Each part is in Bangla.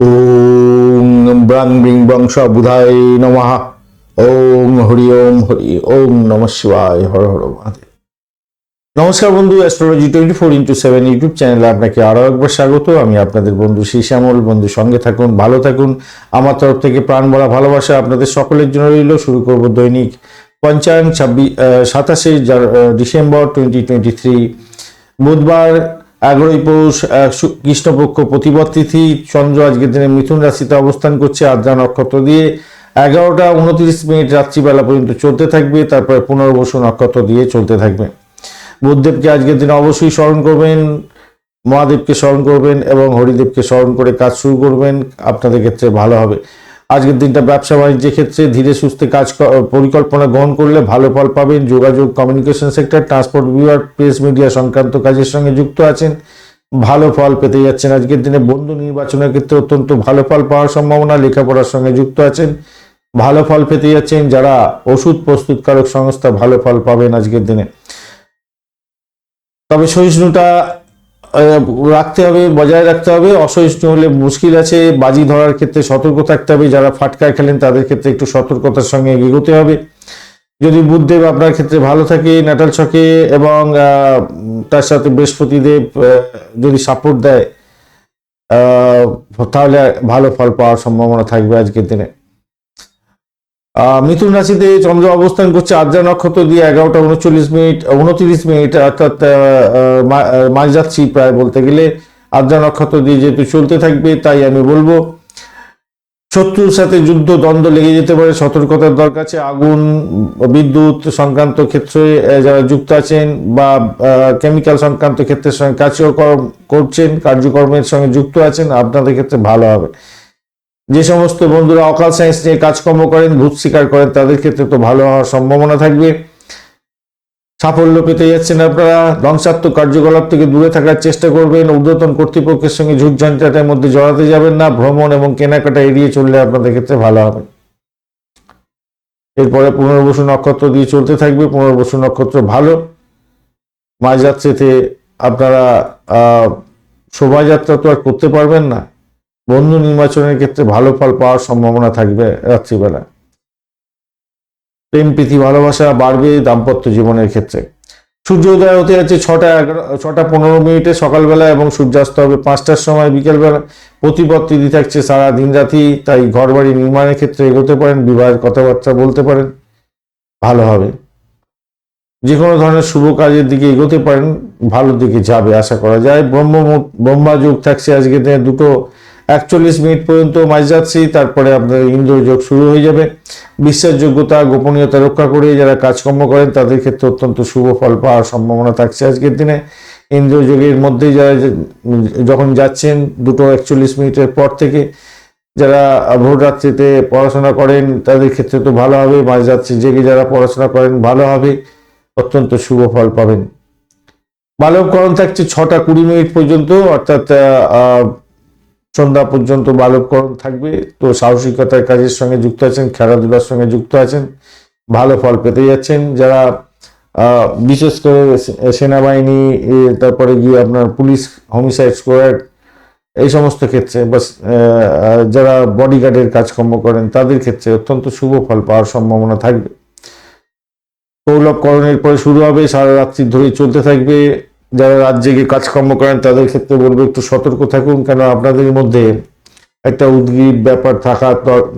ওম ব্রাং ব্রিং বংশ বুধায় নমঃ। ওম হরি ওম হরি ওম নম শিবায়। হর হর মহাদেব। নমস্কার বন্ধু astrology twenty four into seven YouTube চ্যানেলে আপনাকে আরও একবার স্বাগত। আমি আপনাদের বন্ধু শ্যামল। বন্ধু সঙ্গে থাকুন, ভালো থাকুন। আমার তরফ থেকে প্রাণ ভরা ভালোবাসা আপনাদের সকলের জন্য রইল। শুরু করব দৈনিক পঞ্চায়েত ছাব্বিশ সাতাশে ডিসেম্বর টোয়েন্টি টোয়েন্টি থ্রি বুধবার এগারোই পৌষ কৃষ্ণপক্ষ প্রতিপদ তিথি, চন্দ্র আজকের দিনে মিথুন রাশিতে অবস্থান করছে, আদ্রা নক্ষত্র দিয়ে এগারোটা উনত্রিশ মিনিট রাত্রিবেলা পর্যন্ত চলতে থাকবে, তারপরে পুনর্বসু নক্ষত্র দিয়ে চলতে থাকবে। বুধদেবকে আজকের দিনে অবশ্যই স্মরণ করবেন, মহাদেবকে স্মরণ করবেন এবং হরিদেবকে স্মরণ করে কাজ শুরু করবেন, আপনাদের ক্ষেত্রে ভালো হবে। আজকের দিনটা ব্যবসা বাণিজ্যের ক্ষেত্রে ধীরে সুস্থে কাজ পরিকল্পনা গ্রহণ করলে ভালো ফল পাবেন। যোগাযোগ কমিউনিকেশন সেক্টর ট্রান্সপোর্ট বিভাগ প্রেস মিডিয়া সংক্রান্ত কাজের সঙ্গে যুক্ত আছেন। ভালো ফল পেতে যাচ্ছেন আজকের দিনে। বন্ধু নির্বাচনের ক্ষেত্রে অত্যন্ত ভালো ফল পাওয়ার সম্ভাবনা। লেখাপড়ার সঙ্গে যুক্ত আছেন। ভালো ফল পেতে যাচ্ছেন যারা ওষুধ প্রস্তুতকারক সংস্থা ভালো ফল পাবেন আজকের দিনে। তবে সহিষ্ণুতা রাখতে হবে, বজায় রাখতে হবে। অসহিষ্ণু হলে মুশকিল আছে। বাজি ধরার ক্ষেত্রে সতর্ক থাকতে হবে। যারা ফাটকা খেলেন, তাদের ক্ষেত্রে একটু সতর্কতার সঙ্গে এগোতে হবে। যদি বুধদেব আপনার ক্ষেত্রে ভালো থাকে, নাটাল ছকে, এবং তার সাথে বৃহস্পতিদেব যদি সাপোর্ট দেয় তাহলে ভালো ফল পাওয়ার সম্ভাবনা থাকবে আজকের দিনে। মিথুন রাশিতে চন্দ্র অবস্থান করছে আদ্রা নক্ষত্র দিয়ে এগারোটা উনচল্লিশ মিনিট, উনত্রিশ মিনিট, অর্থাৎ মাঝ যাচ্ছি প্রায় বলতে গেলে আদ্রা নক্ষত্র দিয়ে যেহেতু চলতে থাকবে, তাই আমি বলব শত্রুর সাথে যুদ্ধ, দ্বন্দ্ব লেগে যেতে পারে, সতর্কতার দরকার আছে, আগুন, বিদ্যুৎ সংক্রান্ত ক্ষেত্রে যারা যুক্ত আছেন বা কেমিক্যাল সংক্রান্ত ক্ষেত্রের সঙ্গে কার্যকর্ম করছেন, কার্যকর্মের সঙ্গে যুক্ত আছেন, আপনাদের ক্ষেত্রে ভালো হবে। যে সমস্ত বন্ধুরা অকাল সায়েন্স নিয়ে কাজকর্ম করেন, ভূত স্বীকার করেন, তাদের ক্ষেত্রে তো ভালো হওয়ার সম্ভাবনা থাকবে। সাফল্য পেতে যাচ্ছেন আপনারা, ধ্বংসাত্মক কার্যকলাপ থেকে দূরে থাকার চেষ্টা করবেন, ঊর্ধ্বতন কর্তৃপক্ষের সঙ্গে ঝুট ঝঞ্ঝাটের মধ্যে জড়াতে যাবেন না, ভ্রমণ এবং কেনাকাটা এড়িয়ে চললে আপনাদের ক্ষেত্রে ভালো হবে। এরপরে পুনর্বসু নক্ষত্র দিয়ে চলতে থাকবে, পুনর্বসু নক্ষত্র ভালো। মাঝযাত্রীতে আপনারা শোভাযাত্রা তো আর করতে পারবেন না। বন্ধু নির্বাচনের ক্ষেত্রে ভালো ফল পাওয়ার সম্ভাবনা থাকবে রাত্রিবেলা। প্রেম, প্রীতি, ভালোবাসা বাড়বে দাম্পত্য জীবনের ক্ষেত্রে। সূর্যোদয় হতে যাচ্ছে ছটা এগারো, ছটা পনেরো মিনিটে সকালবেলা এবং সূর্যাস্ত হবে পাঁচটার সময়। বিকেলবেলা প্রতিপদ তিথি থাকছে সারা দিন রাতি তাই ঘরবাড়ি নির্মাণের ক্ষেত্রে এগোতে পারেন, বিবাহের কথাবার্তা বলতে পারেন, ভালো হবে। যে কোনো ধরনের শুভ কাজের দিকে এগোতে পারেন ভালো দিকে যাবে, আশা করা যায়। ব্রহ্ম ব্রহ্মা যুগ থাকছে আজকে দুটো একচল্লিশ মিনিট পর্যন্ত মাছ যাচ্ছি, তারপরে আপনার ইন্দ্রযোগ শুরু হয়ে যাবে। বিশ্বাসযোগ্যতা, গোপনীয়তা রক্ষা করে যারা কাজকর্ম করেন, তাদের ক্ষেত্রে অত্যন্ত শুভ ফল পাওয়ার সম্ভাবনা থাকছে আজকের দিনে। ইন্দ্রযোগের মধ্যে যারা যখন যাচ্ছেন, দুটো একচল্লিশ মিনিটের পর থেকে যারা ভোর রাত্রিতে পড়াশোনা করেন, তাদের ক্ষেত্রে তো ভালো হবে। মাঝ রাত্রি জেগে যারা পড়াশোনা করেন, ভালো হবে। অত্যন্ত শুভ ফল পাবেন। বালবকরণ থাকছে ছটা কুড়ি মিনিট পর্যন্ত, অর্থাৎ সন্ধ্যা পর্যন্ত বালবকরণ থাকবে। তো সাহসিকতার কাজের সঙ্গে যুক্ত আছেন, খেলাধুলার সঙ্গে যুক্ত আছেন, ভালো ফল পেতে যাচ্ছেন। যারা বিশেষ করে সেনাবাহিনী তারপরে গিয়ে আপনার পুলিশ হোমিসাইড স্কোয়াড এই সমস্ত ক্ষেত্রে বা যারা বডিগার্ডের কাজকর্ম করেন, তাদের ক্ষেত্রে অত্যন্ত শুভ ফল পাওয়ার সম্ভাবনা থাকবে। কৌলভকরণের পরে শুরু হবে, সারা রাত্রি ধরে চলতে থাকবে। যারা রাত জেগে কাজকর্ম করেন, তাদের ক্ষেত্রে বলব, একটু সতর্ক থাকুন। কেন, আপনাদের মধ্যে একটা উদ্গ্রীব ব্যাপার থাকা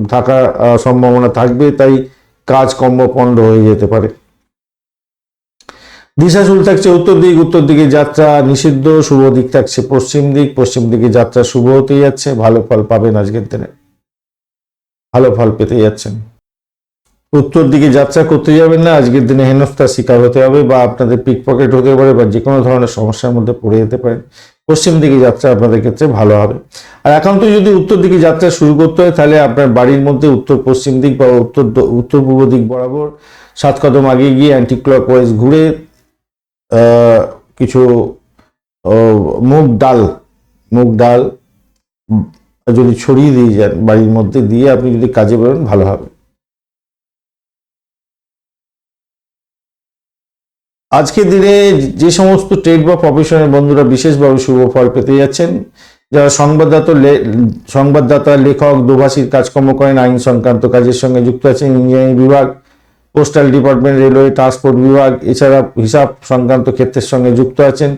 থাকার সম্ভাবনা থাকবে, তাই কাজকর্ম পণ্ড হয়ে যেতে পারে। দিশা শুরু থাকছে উত্তর দিক, উত্তর দিকে যাত্রা নিষিদ্ধ, শুভ দিক থাকছে পশ্চিম দিক, পশ্চিম দিকে যাত্রা শুভ হতে যাচ্ছে, ভালো ফল পাবেন আজকের দিনে। ভালো ফল পেতে যাচ্ছেন। উত্তর দিকে যাত্রা করতে যাবেন না, আজকের দিনে হেনস্থার শিকার হতে হবে বা আপনাদের পিক পকেট হতে পারে বা যে কোনো ধরনের সমস্যার মধ্যে পড়ে যেতে পারেন। পশ্চিম দিকে যাত্রা আপনাদের ক্ষেত্রে ভালো হবে। আর একান্ত যদি উত্তর দিকে যাত্রা শুরু করতে হয়, তাহলে আপনার বাড়ির মধ্যে উত্তর পশ্চিম দিক বা উত্তর উত্তর পূর্ব দিক বরাবর সাত কদম আগে গিয়ে অ্যান্টি ক্লক ওয়াইজ ঘুরে কিছু মুগ ডাল মুগ ডাল যদি ছড়িয়ে দিয়ে যান বাড়ির মধ্যে দিয়ে আপনি যদি কাজে বেরোন, ভালো হবে। আজকের দিনে যে সমস্ত ট্রেড বা প্রফেশনের বন্ধুরা বিশেষভাবে শুভ ফল পেতে যাচ্ছেন, যারা সংবাদদাতা সংবাদদাতা, লেখক, দোভাষীর কাজকর্ম করেন, আইন সংক্রান্ত কাজের সঙ্গে যুক্ত আছেন ইঞ্জিনিয়ারিং বিভাগ পোস্টাল ডিপার্টমেন্ট রেলওয়ে ট্রান্সপোর্ট বিভাগ, এছাড়া হিসাব সংক্রান্ত ক্ষেত্রের সঙ্গে যুক্ত আছেন,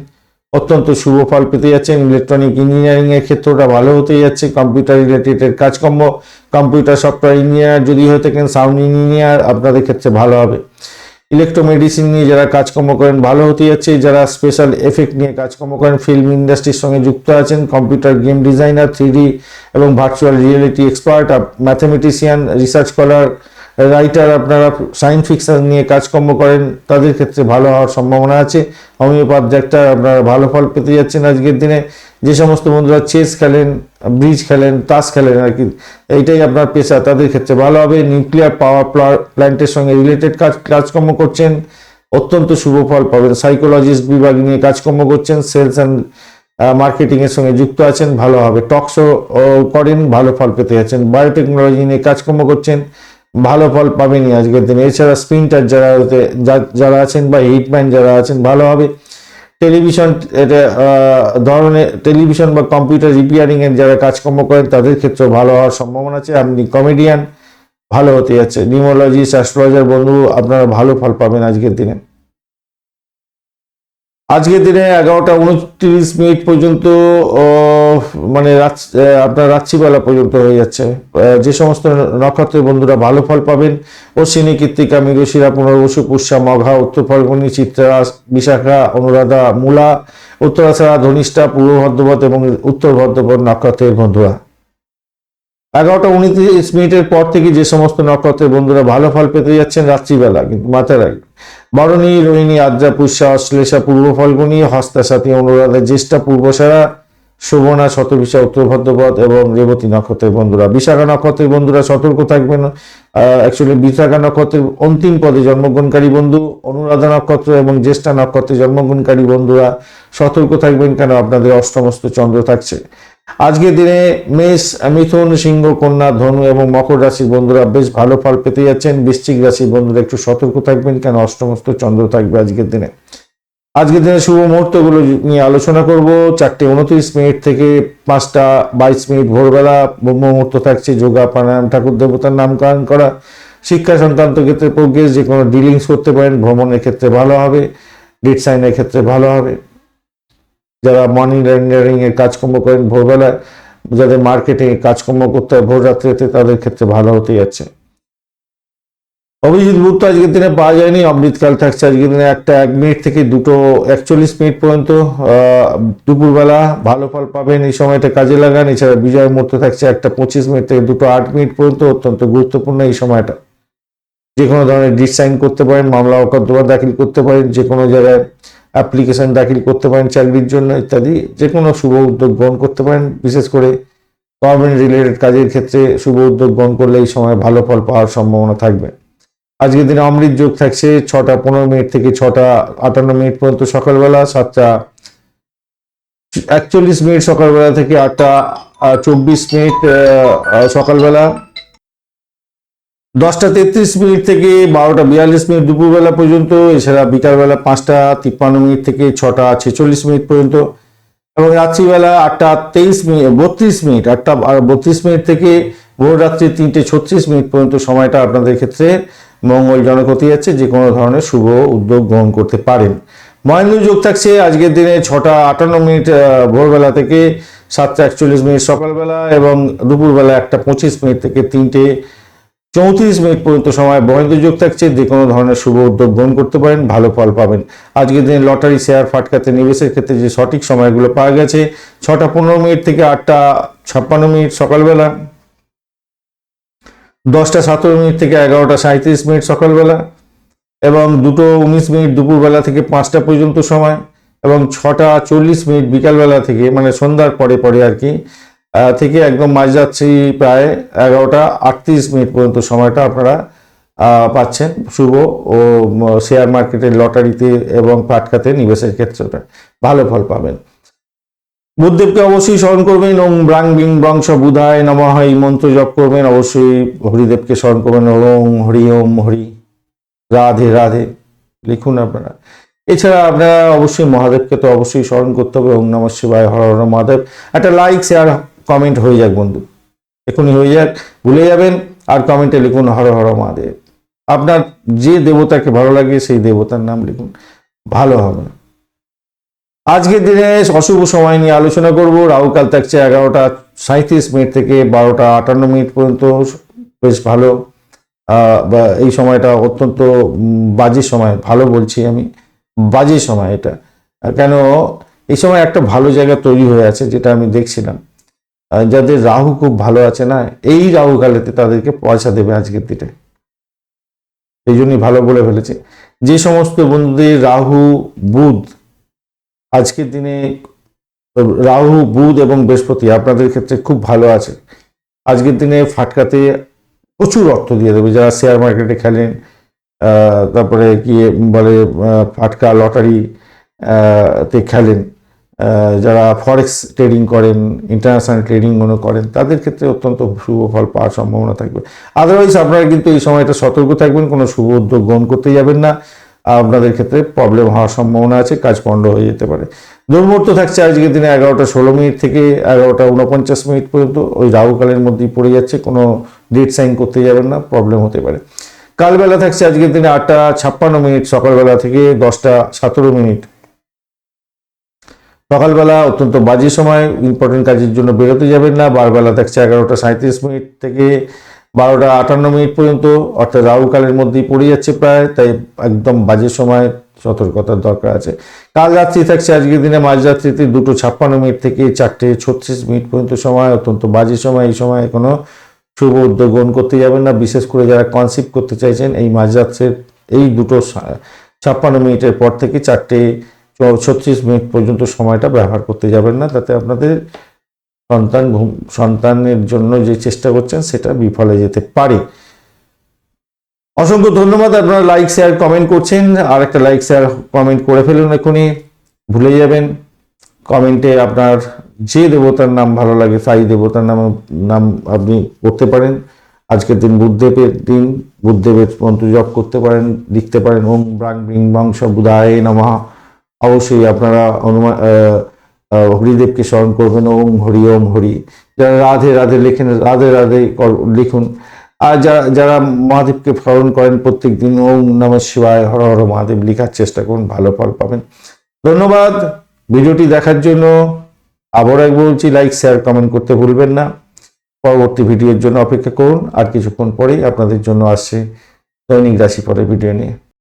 অত্যন্ত শুভ ফল পেতে যাচ্ছেন ইলেকট্রনিক ইঞ্জিনিয়ারিং এর ক্ষেত্রটা ভালো হতে যাচ্ছে কম্পিউটার রিলেটেড কাজকর্ম কম্পিউটার সফটওয়্যার ইঞ্জিনিয়ার যদি হয়ে থাকেন সাউন্ড ইঞ্জিনিয়ার আপনাদের ক্ষেত্রে ভালো হবে। ইলেকট্রোমেডিসিন নিয়ে যারা কাজকর্ম করেন, ভালো হতে যাচ্ছে। যারা স্পেশাল এফেক্ট নিয়ে কাজকর্ম করেন ফিল্ম ইন্ডাস্ট্রির সঙ্গে যুক্ত আছেন কম্পিউটার গেম ডিজাইনার থ্রি এবং virtual reality expert mathematician research scholar writer আপনারা সায়েন্স ফিকশন নিয়ে কাজকর্ম করেন, তাদের ক্ষেত্রে ভালো হওয়ার সম্ভাবনা আছে। হোমিওপ্যাথ ডাক্তার আপনারা ভালো ফল পেতে যাচ্ছেন আজকের দিনে। যে সমস্ত বন্ধুরা চেস খেলেন ব্রিজ খেলেন, তাস খেলেন আর কি, এইটাই আপনার পেশা, তাদের ক্ষেত্রে ভালো হবে। নিউক্লিয়ার পাওয়ার প্ল্যান্টের সঙ্গে রিলেটেড কাজ, কাজকর্ম করছেন, অত্যন্ত শুভ ফল পাবেন। সাইকোলজিস্ট বিভাগ নিয়ে কাজকর্ম করছেন সেলস অ্যান্ড মার্কেটিংয়ের সঙ্গে যুক্ত আছেন, ভালো হবে। টকশো করেন, ভালো ফল পেতে যাচ্ছেন। বায়োটেকনোলজি নিয়ে কাজকর্ম করছেন ভালো ফল পাবেনি আজকের দিনে। এছাড়া স্পিনটার যারা যারা আছেন বা হিটম্যান যারা আছেন, ভালোভাবে টেলিভিশন এটা ধরনের টেলিভিশন বা কম্পিউটার রিপেয়ারিং এর যারা কাজকর্ম করেন, তাদের ক্ষেত্রে ভালো হওয়ার সম্ভাবনা আছে। আপনি কমেডিয়ান ভালো হতে যাচ্ছে। নিউমোলজিস্ট অ্যাস্ট্রোলজার বন্ধু, আপনারা ভালো ফল পাবেন আজকের দিনে। আজকের দিনে এগারোটা উনত্রিশ মিনিট পর্যন্ত মানে আপনার রাত্রিবেলা পর্যন্ত হয়ে যাচ্ছে। যে সমস্ত নক্ষত্রের বন্ধুরা ভালো ফল পাবেন অশ্বিনী কৃত্তিকা, মৃগশিরা, পুনর্বসু, পুষ্যা, মঘা, উত্তর ফল্গুনি চিত্রা বিশাখা, অনুরাধা, মূলা, উত্তরাছাড়া, ধনিষ্ঠা, পূর্ব ভদ্রপদ এবং উত্তর ভদ্রপদ নক্ষত্রের বন্ধুরা। এগারোটা উনত্রিশ মিনিটের পর থেকে যে সমস্ত নক্ষত্রের বন্ধুরা ভালো ফল পেতে যাচ্ছেন রাত্রিবেলা, কিন্তু মাথায় রাখবেন বরণী, রোহিণী আদ্রা পুষ্যা অশ্লেষা পূর্ব ফল্গুনি হস্তা সাথী অনুরাধা, জ্যেষ্ঠা, পূর্বসারা শোভনা শতবিশা উত্তর ভদ্রপদ এবং রেবতী নক্ষত্রের বন্ধুরা। বিশাখা নক্ষত্রের বন্ধুরা সতর্ক থাকবেন। অ্যাকচুয়ালি বিশাখা নক্ষত্রের অন্তিম পদে জন্মগ্রহণকারী বন্ধু, অনুরাধা নক্ষত্র এবং জ্যেষ্ঠা নক্ষত্রে জন্মগ্রহণকারী বন্ধুরা সতর্ক থাকবেন কেন? আপনাদের অষ্টমস্ত চন্দ্র থাকছে। আজকের দিনে মেষ, মিথুন, সিংহ, কন্যা, ধনু এবং মকর রাশির বন্ধুরা বেশ ভালো ফল পেতে যাচ্ছেন। বৃশ্চিক রাশির বন্ধুরা একটু সতর্ক থাকবেন, কেন অষ্টমস্ত চন্দ্র থাকবে আজকের দিনে। আজকের দিনে শুভ মুহূর্তগুলো নিয়ে আলোচনা করব। চারটে উনত্রিশ মিনিট থেকে পাঁচটা বাইশ মিনিট ভোরবেলা মুহূর্ত থাকছে। যোগা, প্রাণায়াম, ঠাকুর দেবতার নামকরণ করা, শিক্ষা সংক্রান্ত ক্ষেত্রে প্রোগ্রেস যে কোনো ডিলিংস করতে পারেন। ভ্রমণের ক্ষেত্রে ভালো হবে ডেট সাইনের ক্ষেত্রে ভালো হবে। যারা মানি এর কাজকর্ম করেন ভোরবেলায়, যাদের মার্কেটিং কাজকর্ম করতে হয় ভোর রাত্রিতে তাদের ক্ষেত্রে ভালো হতে যাচ্ছে অভিজিৎ মুহূর্ত আজকের দিনে পাওয়া যায়নি অমৃতকাল থাকছে আজকের দিনে একটা এক মিনিট থেকে দুটো একচল্লিশ মিনিট পর্যন্ত দুপুরবেলা ভালো ফল পাবেন, এই সময়টা কাজে লাগান, এছাড়া বিজয় মুহূর্ত থাকছে একটা পঁচিশ মিনিট থেকে দুটো আট মিনিট পর্যন্ত, অত্যন্ত গুরুত্বপূর্ণ এই সময়টা। যে কোনো ধরনের ডিসাইন করতে পারেন, মামলা অকদ্দমা দাখিল করতে পারেন যে কোনো জায়গায় অ্যাপ্লিকেশন দাখিল করতে পারেন, চাকরির জন্য ইত্যাদি যে কোনো শুভ উদ্যোগ গ্রহণ করতে পারেন। বিশেষ করে গভর্নমেন্ট রিলেটেড কাজের ক্ষেত্রে শুভ উদ্যোগ গ্রহণ করলে এই সময় ভালো ফল পাওয়ার সম্ভাবনা থাকবে। আজকের দিনে অমৃত যোগ থাকছে ছটা পনেরো মিনিট থেকে ছটা আটান্ন মিনিট পর্যন্ত সকালবেলা, সাতটা একচল্লিশ মিনিট সকালবেলা থেকে আটটা চব্বিশ মিনিট সকালবেলা। দশটা তেত্রিশ মিনিট থেকে বারোটা বিয়াল্লিশ মিনিট দুপুরবেলা পর্যন্ত, এছাড়া বিকালবেলা পাঁচটা তিপ্পান্ন মিনিট থেকে ছটা ছেচল্লিশ মিনিট পর্যন্ত, এবং রাত্রিবেলা আটটা তেইশ মিনিট বত্রিশ মিনিট, আটটা বত্রিশ মিনিট থেকে ভোর রাত্রি তিনটে ছত্রিশ মিনিট পর্যন্ত সময়টা আপনাদের ক্ষেত্রে মঙ্গলজনক হতে যাচ্ছে যে কোনো ধরনের শুভ উদ্যোগ গ্রহণ করতে পারেন। মহেন্দ্র যোগ থাকছে আজকের দিনে ছটা আটান্ন মিনিট ভোরবেলা থেকে সাতটা একচল্লিশ মিনিট সকালবেলা এবং দুপুরবেলা একটা পঁচিশ মিনিট থেকে তিনটে চৌত্রিশ মিনিট পর্যন্ত সময় মহেন্দ্র যোগ থাকছে, যে কোনো ধরনের শুভ উদ্যোগ গ্রহণ করতে পারেন, ভালো ফল পাবেন। আজকের দিনে লটারি, শেয়ার ফাটকাতে নিবেশের ক্ষেত্রে যে সঠিক সময়গুলো পাওয়া গেছে, ছটা পনেরো মিনিট থেকে আটটা ছাপ্পান্ন মিনিট সকালবেলা, দশটা সতেরো মিনিট থেকে এগারোটা সাঁত্রিশ মিনিট সকালবেলা, এবং দুটো উনিশ মিনিট দুপুরবেলা থেকে পাঁচটা পর্যন্ত সময়, এবং ছটা চল্লিশ মিনিট বিকালবেলা থেকে মানে সন্ধ্যার পরে পরে আর কি থেকে একদম মাঝরাত্রি প্রায় এগারোটা আটত্রিশ মিনিট পর্যন্ত সময়টা আপনারা পাচ্ছেন শুভ ও শেয়ার মার্কেটের লটারিতে এবং পাটকাতে নিবেশের ক্ষেত্রে ভালো ফল পাবেন। বুদ্ধদেবকে অবশ্যই স্মরণ করবেন ওম ব্রাং বিং বংশ বুধায় নমঃ। এই মন্ত্র জপ করবেন অবশ্যই। হরিদেবকে স্মরণ করবেন ওম হরি ওম হরি। রাধে রাধে। লিখুন আপনারা। এছাড়া আপনারা অবশ্যই মহাদেবকে তো অবশ্যই স্মরণ করতে হবে। ওম নমঃ শিবায় হর হর মহাদেব। একটা লাইক শেয়ার কমেন্ট হয়ে যাক বন্ধু। এখনই হয়ে যাক, ভুলে যাবেন, আর কমেন্টে লিখুন হর হর মহাদেব। আপনার যে দেবতাকে ভালো লাগে সেই দেবতার নাম লিখুন, ভালো হবে আজকের দিনে অশুভ সময় নিয়ে আলোচনা করব। রাহুকাল থাকছে এগারোটা সাঁত্রিশ মিনিট থেকে বারোটা আটান্ন মিনিট পর্যন্ত বেশ ভালো। বা এই সময়টা অত্যন্ত বাজে সময়, ভালো বলছি আমি, বাজে সময় এটা। কেন, এই সময় একটা ভালো জায়গা তৈরি হয়ে আছে যেটা আমি দেখছিলাম। যাদের রাহু খুব ভালো আছে না, এই রাহু কালেতে তাদেরকে পয়সা দেবে আজকের দিনে। এই জন্যই ভালো বলে ফেলেছে। যে সমস্ত বন্ধুদের রাহু, বুধ, আজকের দিনে রাহু, বুধ এবং বৃহস্পতি আপনাদের ক্ষেত্রে খুব ভালো আছে। আজকের দিনে ফাটকাতে প্রচুর অর্থ দিয়ে দেবে। যারা শেয়ার মার্কেটে খেলেন তারপরে কি বলে ফাটকা লটারি তে খেলেন যারা ফরেক্স ট্রেডিং করেন ইন্টারন্যাশনাল ট্রেডিং মনে করেন, তাদের ক্ষেত্রে অত্যন্ত শুভ ফল পাওয়ার সম্ভাবনা থাকবে। আদারওয়াইজ আপনারা কিন্তু এই সময়টা সতর্ক থাকবেন, কোনো শুভ উদ্যোগ গ্রহণ করতে যাবেন না। আপনাদের ক্ষেত্রে প্রবলেম হওয়ার সম্ভাবনা আছে, কাজ পণ্ড হয়ে যেতে পারে। দুর্মুহূর্ত থাকছে আজকের দিনে এগারোটা ষোলো মিনিট থেকে এগারোটা উনপঞ্চাশ মিনিট পর্যন্ত। ওই রাহুকালের মধ্যেই পড়ে যাচ্ছে, কোনো ডেট সাইন করতে যাবেন না প্রবলেম হতে পারে। কালবেলা থাকছে আজকের দিনে আটটা ছাপ্পান্ন মিনিট, সকালবেলা থেকে দশটা সতেরো মিনিট। সকালবেলা অত্যন্ত বাজে সময় ইম্পর্টেন্ট কাজের জন্য বেরোতে যাবেন না। বারবেলা থাকছে এগারোটা সাঁত্রিশ মিনিট থেকে বারোটা আটান্ন মিনিট পর্যন্ত, অর্থাৎ রাহুকালের মধ্যেই পড়ে যাচ্ছে প্রায়, তাই একদম বাজে সময় সতর্কতার দরকার আছে। কাল রাত্রি থাকছে, আজকের দিনে মাঝরাত্রিতে দুটো ছাপ্পান্ন মিনিট থেকে চারটে ছত্রিশ মিনিট পর্যন্ত সময়, অত্যন্ত বাজে সময়। এই সময় কোনো শুভ উদ্যোগ গ্রহণ করতে যাবেন না। বিশেষ করে যারা কনসিপ্ট করতে চাইছেন, এই মাঝরাত্রের এই দুটো ছাপ্পান্ন মিনিটের পর থেকে চারটে ছত্রিশ মিনিট পর্যন্ত সময়টা ব্যবহার করতে যাবেন না, তাতে আপনাদের সন্তান সন্তানের জন্য যে চেষ্টা করছেন সেটা বিফলে যেতে পারে। অসংখ্য ধন্যবাদ, আপনারা লাইক শেয়ার কমেন্ট করছেন, আর একটা লাইক শেয়ার কমেন্ট করে ফেলুন এখনই। ভুলে যাবেন কমেন্টে আপনার যে দেবতার নাম ভালো লাগে, তাই দেবতার নাম নাম আপনি করতে পারেন। আজকের দিন বুদ্ধদেবের দিন, বুদ্ধদেবের মন্ত্র জপ করতে পারেন, লিখতে পারেন, ওম ব্রাং ব্রিং বংশ বুধায় নমঃ। অবশ্যই আপনারা আহ, হরিদেবকে স্মরণ করবেন ওম হরি ওম হরি। যারা রাধে রাধে লেখেন রাধে রাধে লিখুন। আর যারা যারা মহাদেবকে স্মরণ করেন প্রত্যেক দিন ওম নম শিবায় হর হর মহাদেব লেখার চেষ্টা করুন ভালো ফল পাবেন। ধন্যবাদ ভিডিওটি দেখার জন্য। আবার এক বলছি লাইক শেয়ার কমেন্ট করতে ভুলবেন না। পরবর্তী ভিডিওর জন্য অপেক্ষা করুন। আর কিছুক্ষণ পরেই আপনাদের জন্য আসছে দৈনিক রাশি পরে ভিডিও নিয়ে।